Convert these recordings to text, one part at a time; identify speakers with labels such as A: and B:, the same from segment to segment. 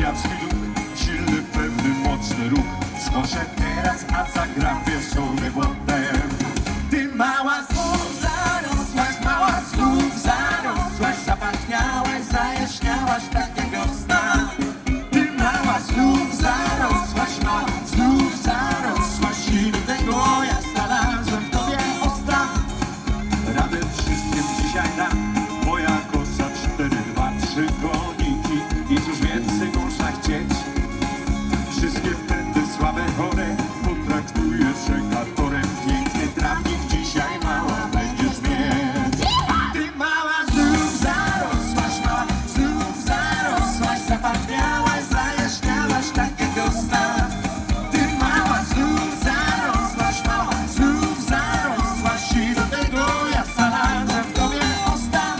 A: Dzieciawski duch, silny, pewny, mocny ruch. Chcieć Wszystkie pędy słabe, chore Potraktuję sekatorem Piękny trawnik dzisiaj mała będziesz mieć. Ty mała znów zarosłaś Mała znów zarosłaś Zapachniałaś, zajaśniałaś Tak jak wiosna Ty mała znów zarosłaś Mała znów zarosłaś I do tego ja znalazłem w tobie osta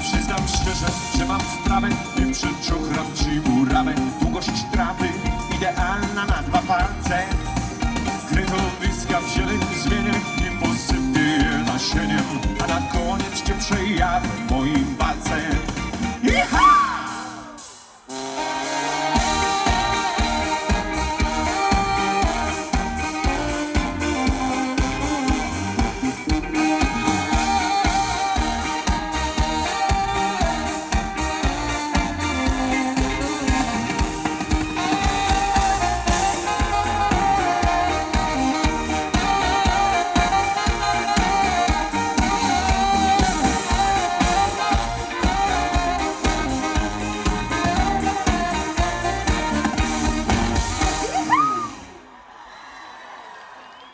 A: Przyznam szczerze, że mam sprawę Nie przeczochram ci murawę Długość trawy idealna na dwa palce. Krytowiska w zieleń zmienię I posypię nasieniem A na koniec cię przejadę moim palcem